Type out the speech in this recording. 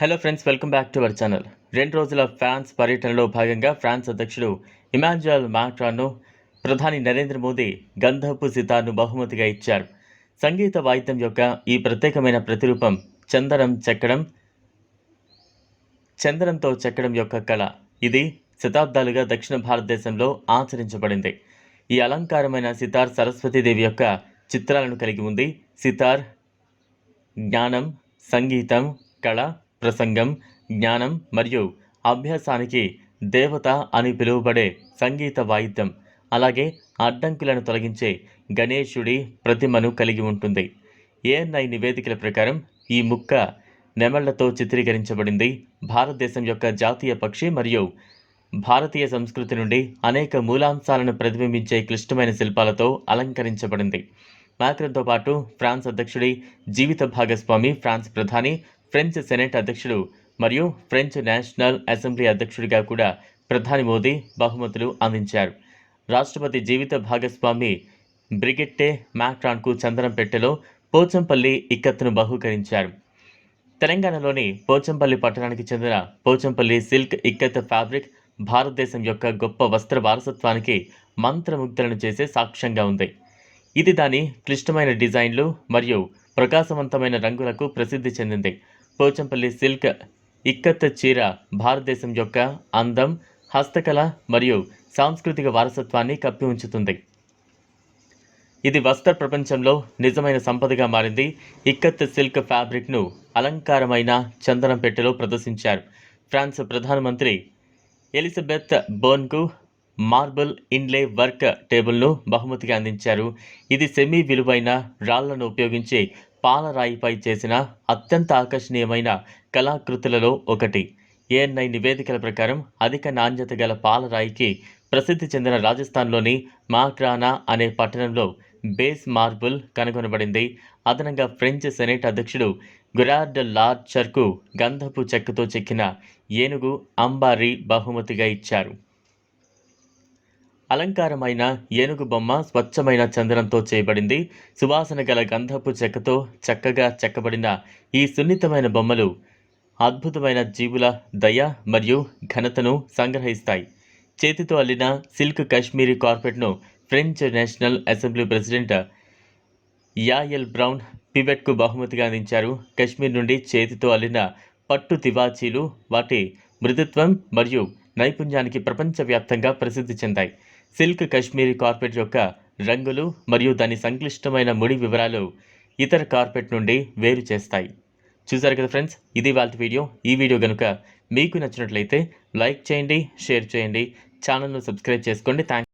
Hello friends welcome back to our channel రెండు రోజుల France పర్యటనలో భాగంగా ఫ్రాన్స్ అధ్యక్షుడు ఇమాన్యుయల్ మాక్రాన్ను ప్రధాని నరేంద్ర మోదీ గంధపు సితార్ను బహుమతిగా ఇచ్చారు. సంగీత వాయిద్యం యొక్క ఈ ప్రత్యేకమైన ప్రతిరూపం చందనం చెక్కడం చందనంతో చెక్కడం యొక్క కళ. ఇది శతాబ్దాలుగా దక్షిణ భారతదేశంలో ఆచరించబడింది. ఈ అలంకారమైన సితార్ సరస్వతీదేవి యొక్క చిత్రాలను కలిగి ఉంది. సితార్ జ్ఞానం సంగీతం కళ ప్రసంగం జ్ఞానం మరియు అభ్యాసానికి దేవత అని పిలువబడే సంగీత వాయిద్యం. అలాగే అడ్డంకులను తొలగించే గణేశుడి ప్రతిమను కలిగి ఉంటుంది. ఏఎన్ఐ నివేదికల ప్రకారం ఈ ముక్క నెమళ్ళతో చిత్రీకరించబడింది. భారతదేశం యొక్క జాతీయ పక్షి మరియు భారతీయ సంస్కృతి నుండి అనేక మూలాంశాలను ప్రతిబింబించే క్లిష్టమైన శిల్పాలతో అలంకరించబడింది. మ్యాక్రన్తో పాటు ఫ్రాన్స్ అధ్యక్షుడి జీవిత భాగస్వామి ఫ్రాన్స్ ప్రధాని ఫ్రెంచ్ సెనెట్ అధ్యక్షుడు మరియు ఫ్రెంచ్ నేషనల్ అసెంబ్లీ అధ్యక్షుడిగా కూడా ప్రధాని మోదీ బహుమతులు అందించారు. రాష్ట్రపతి జీవిత భాగస్వామి బ్రిగెట్టే మ్యాక్రాన్కు చందనం పెట్టెలో పోచంపల్లి ఇక్కత్తును బహూకరించారు. తెలంగాణలోని పోచంపల్లి పట్టణానికి చెందిన పోచంపల్లి సిల్క్ ఇక్కత్ ఫ్యాబ్రిక్ భారతదేశం యొక్క గొప్ప వస్త్ర వారసత్వానికి మంత్రముగ్ధులను చేసే సాక్ష్యంగా ఉంది. ఇది దాని క్లిష్టమైన డిజైన్లు మరియు ప్రకాశవంతమైన రంగులకు ప్రసిద్ధి చెందింది. పోచంపల్లి సిల్క్ ఇక్కత్ చీర భారతదేశం యొక్క అందం హస్తకళ మరియు సాంస్కృతిక వారసత్వాన్ని కప్పి ఉంచుతుంది. ఇది వస్త్ర ప్రపంచంలో నిజమైన సంపదగా మారింది. ఇక్కత్ సిల్క్ ఫ్యాబ్రిక్ను అలంకారమైన చందనం పెట్టెలో ప్రదర్శించారు. ఫ్రాన్స్ ప్రధానమంత్రి ఎలిజబెత్ బోన్కు మార్బుల్ ఇన్లే వర్క్ టేబుల్ను బహుమతిగా అందించారు. ఇది సెమీ విలువైన రాళ్ళను ఉపయోగించి పాలరాయిపై చేసిన అత్యంత ఆకర్షణీయమైన కళాకృతులలో ఒకటి. ఏఎన్ఐ నివేదికల ప్రకారం అధిక నాణ్యత గల పాలరాయికి ప్రసిద్ధి చెందిన రాజస్థాన్లోని మాక్రానా అనే పట్టణంలో బేస్ మార్బుల్ కనుగొనబడింది. అదనంగా ఫ్రెంచ్ సెనేట్ అధ్యక్షుడు గురార్డ్ లార్చర్కు గంధపు చెక్కతో చెక్కిన ఏనుగు అంబారీ బహుమతిగా ఇచ్చారు. అలంకారమైన ఏనుగు బొమ్మ స్వచ్ఛమైన చందనంతో చేయబడింది. సువాసన గల గంధపు చెక్కతో చక్కగా చెక్కబడిన ఈ సున్నితమైన బొమ్మలు అద్భుతమైన జీవుల దయ మరియు ఘనతను సంగ్రహిస్తాయి. చేతితో అల్లిన silk Kashmiri కార్పెట్ను French national assembly president Yael Braun పివెట్కు బహుమతిగా అందించారు. కశ్మీర్ నుండి చేతితో అల్లిన పట్టు తివాచీలు వాటి మృదుత్వం మరియు నైపుణ్యానికి ప్రపంచవ్యాప్తంగా ప్రసిద్ధి చెందాయి. సిల్క్ కాశ్మీరీ కార్పెట్ యొక్క రంగులు మరియు దాని సంక్లిష్టమైన ముడి వివరాలు ఇతర కార్పెట్ నుండి వేరు చేస్తాయి. చూసారు కదా ఫ్రెండ్స్? ఇది వాళ్ళ వీడియో. ఈ వీడియో కనుక మీకు నచ్చినట్లయితే లైక్ చేయండి షేర్ చేయండి ఛానల్ను సబ్స్క్రైబ్ చేసుకోండి. థ్యాంక్